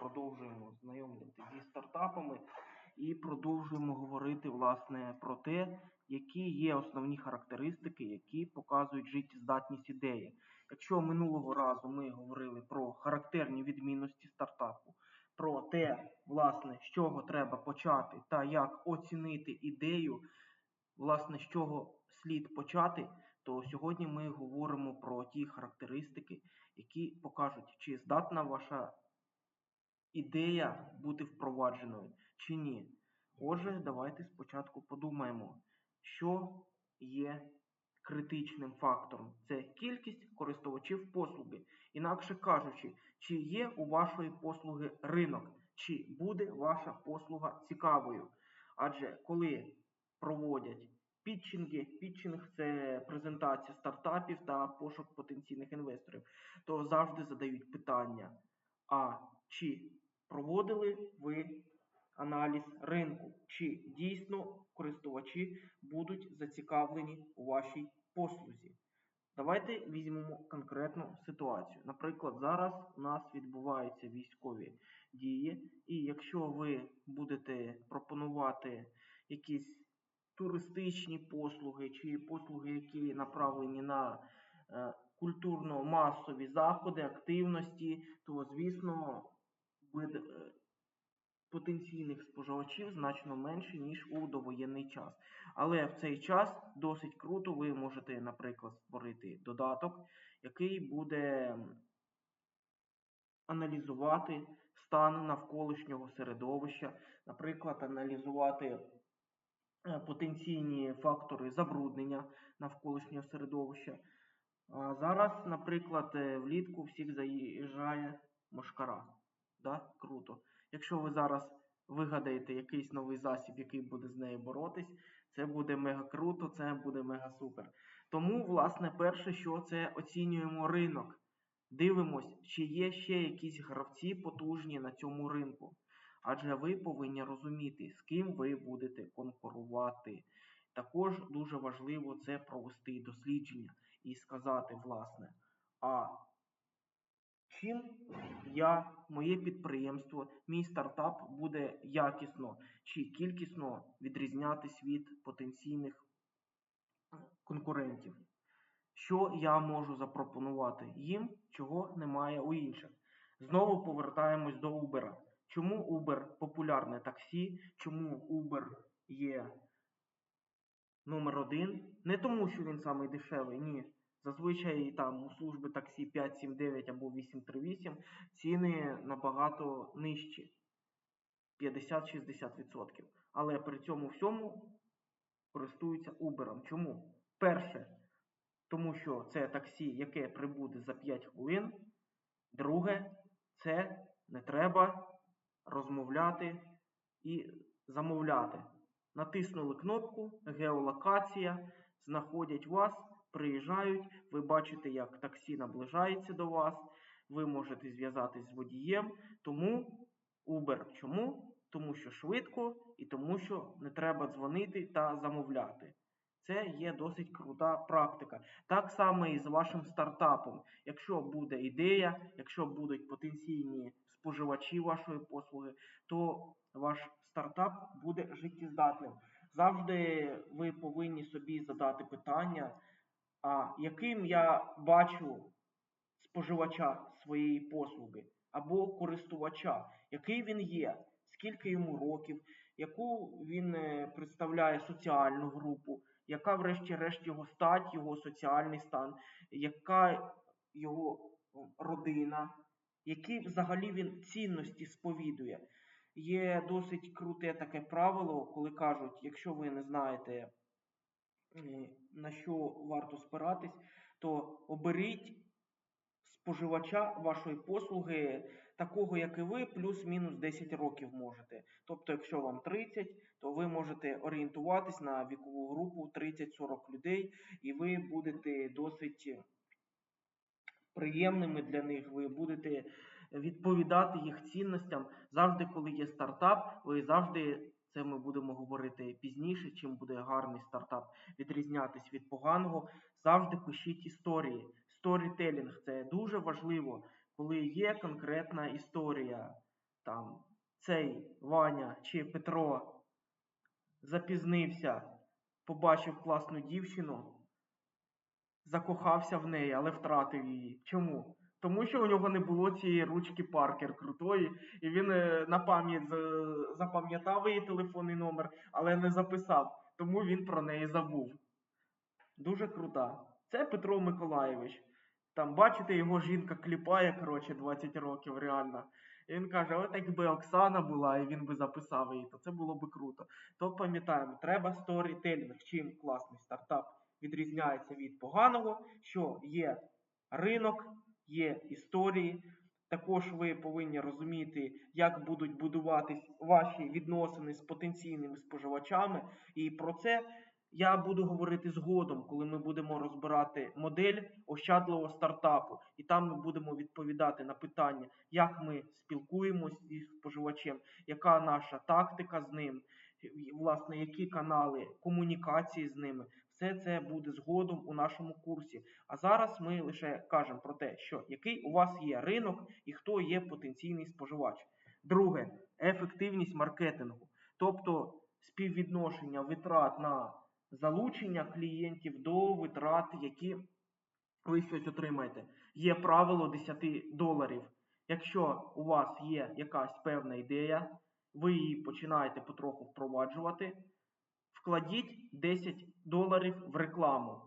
продовжуємо знайомитися зі стартапами і продовжуємо говорити власне про те, які є основні характеристики, які показують життєздатність ідеї. Якщо минулого разу ми говорили про характерні відмінності стартапу, про те, власне, з чого треба почати та як оцінити ідею, власне, з чого слід почати, то сьогодні ми говоримо про ті характеристики, які покажуть, чи здатна ваша ідея бути впровадженою чи ні. Отже, давайте спочатку подумаємо, що є критичним фактором. Це кількість користувачів послуги. Інакше кажучи, чи є у вашої послуги ринок, чи буде ваша послуга цікавою. Адже коли проводять пітчинги, пітчинг це презентація стартапів та пошук потенційних інвесторів, то завжди задають питання: а чи проводили ви аналіз ринку, чи дійсно користувачі будуть зацікавлені у вашій послузі? Давайте візьмемо конкретну ситуацію. Наприклад, зараз у нас відбуваються військові дії, і якщо ви будете пропонувати якісь туристичні послуги чи послуги, які направлені на е, культурно-масові заходи, активності, то, звісно, потенційних споживачів значно менше, ніж у довоєнний час. Але в цей час досить круто ви можете, наприклад, створити додаток, який буде аналізувати стан навколишнього середовища, наприклад, аналізувати е, потенційні фактори забруднення навколишнього середовища. А зараз, наприклад, е, влітку всіх заїжджає мошкара. Да? Круто. Якщо ви зараз вигадаєте якийсь новий засіб, який буде з нею боротись, це буде мега круто, це буде мега супер. Тому, власне, перше, що це оцінюємо ринок. Дивимось, чи є ще якісь гравці потужні на цьому ринку. Адже ви повинні розуміти, з ким ви будете конкурувати. Також дуже важливо це провести дослідження і сказати, власне, а чим я, моє підприємство, мій стартап буде якісно чи кількісно відрізнятись від потенційних конкурентів. Що я можу запропонувати їм, чого немає у інших. Знову повертаємось до Uber. Чому Uber популярне таксі? Чому Uber є номер один? Не тому, що він самий дешевий, ні. Зазвичай там у служби таксі 579 або 838 ціни набагато нижчі 50-60%. Але при цьому всьому користуються Uber. Чому? Перше, тому що це таксі, яке прибуде за 5 хвилин. Друге, це не треба розмовляти і замовляти. Натиснули кнопку, геолокація, знаходять вас приїжджають, ви бачите, як таксі наближається до вас, ви можете зв'язатись з водієм. Тому Uber чому? Тому що швидко і тому, що не треба дзвонити та замовляти. Це є досить крута практика. Так само і з вашим стартапом. Якщо буде ідея, якщо будуть потенційні споживачі вашої послуги, то ваш стартап буде життєздатним. Завжди ви повинні собі задати питання, а яким я бачу споживача своєї послуги або користувача, який він є, скільки йому років, яку він е, представляє соціальну групу, яка, врешті-решт, його стать, його соціальний стан, яка його родина, які взагалі він цінності сповідує. Є досить круте таке правило, коли кажуть, якщо ви не знаєте на що варто спиратись, то оберіть споживача вашої послуги, такого, як і ви, плюс-мінус 10 років можете. Тобто, якщо вам 30, то ви можете орієнтуватись на вікову групу 30-40 людей, і ви будете досить приємними для них, ви будете відповідати їх цінностям. Завжди, коли є стартап, ви завжди це ми будемо говорити пізніше, чим буде гарний стартап відрізнятись від поганого. Завжди пишіть історії. Сторітелінг це дуже важливо, коли є конкретна історія. там цей Ваня чи Петро запізнився, побачив класну дівчину, закохався в неї, але втратив її. Чому? Тому що у нього не було цієї ручки Паркер крутої, і він е, на пам'ять запам'ятав її телефонний номер, але не записав, тому він про неї забув. Дуже крута. Це Петро Миколаєвич. Там, бачите, його жінка кліпає, коротше, 20 років реально. І він каже, от якби Оксана була, і він би записав її, то це було би круто. То пам'ятаємо, треба сторітелінг. Чим класний стартап відрізняється від поганого, що є ринок, є історії. Також ви повинні розуміти, як будуть будуватись ваші відносини з потенційними споживачами. І про це я буду говорити згодом, коли ми будемо розбирати модель ощадливого стартапу. І там ми будемо відповідати на питання, як ми спілкуємось зі споживачем, яка наша тактика з ним, власне, які канали комунікації з ними. Все це буде згодом у нашому курсі. А зараз ми лише кажемо про те, що який у вас є ринок і хто є потенційний споживач. Друге ефективність маркетингу, тобто співвідношення витрат на залучення клієнтів до витрат, які ви щось отримаєте. Є правило 10 доларів. Якщо у вас є якась певна ідея, ви її починаєте потроху впроваджувати, вкладіть 10 доларів в рекламу.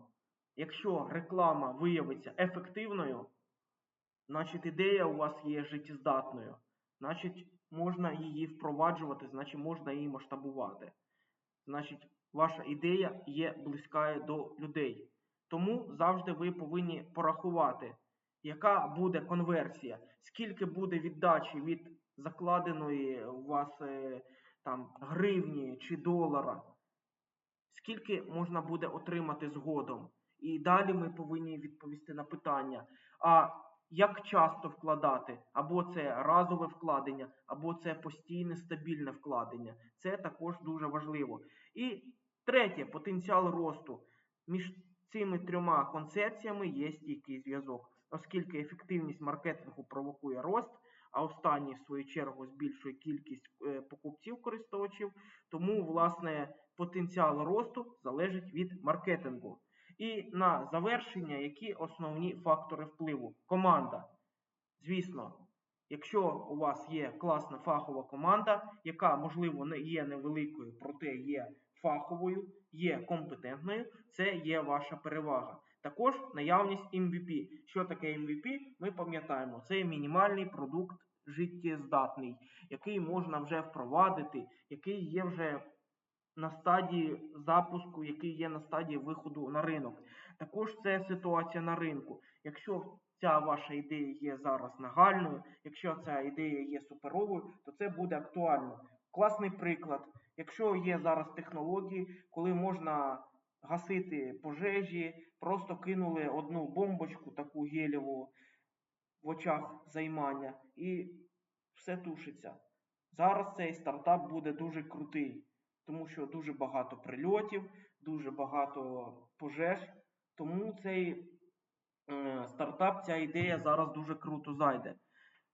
Якщо реклама виявиться ефективною, значить ідея у вас є життєздатною. Значить, можна її впроваджувати, значить можна її масштабувати. Значить, ваша ідея є близькою до людей. Тому завжди ви повинні порахувати, яка буде конверсія, скільки буде віддачі від закладеної у вас е, там гривні чи долара, скільки можна буде отримати згодом. І далі ми повинні відповісти на питання, а як часто вкладати, або це разове вкладення, або це постійне стабільне вкладення. Це також дуже важливо. І третє потенціал росту. Між цими трьома концепціями є стійкий зв'язок, оскільки ефективність маркетингу провокує рост, а останній, в свою чергу, збільшує кількість е, покупців-користувачів, тому, власне, потенціал росту залежить від маркетингу. І на завершення, які основні фактори впливу? Команда. Звісно, якщо у вас є класна фахова команда, яка, можливо, не є невеликою, проте є фаховою, є компетентною, це є ваша перевага. Також наявність MVP. Що таке MVP? Ми пам'ятаємо, це мінімальний продукт життєздатний, який можна вже впровадити, який є вже на стадії запуску, який є на стадії виходу на ринок. Також це ситуація на ринку. Якщо ця ваша ідея є зараз нагальною, якщо ця ідея є суперовою, то це буде актуально. Класний приклад. Якщо є зараз технології, коли можна гасити пожежі, просто кинули одну бомбочку, таку гелєву в очах займання, і все тушиться. Зараз цей стартап буде дуже крутий, тому що дуже багато прильотів, дуже багато пожеж. Тому цей е, стартап, ця ідея зараз дуже круто зайде.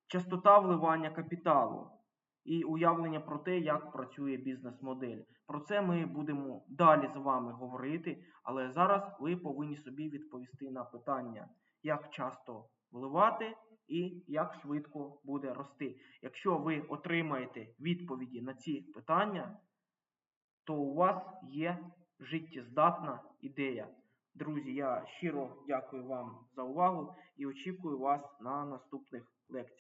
Частота вливання капіталу і уявлення про те, як працює бізнес-модель. Про це ми будемо далі з вами говорити, але зараз ви повинні собі відповісти на питання, як часто вливати і як швидко буде рости. Якщо ви отримаєте відповіді на ці питання, то у вас є життєздатна ідея. Друзі, я щиро дякую вам за увагу і очікую вас на наступних лекціях.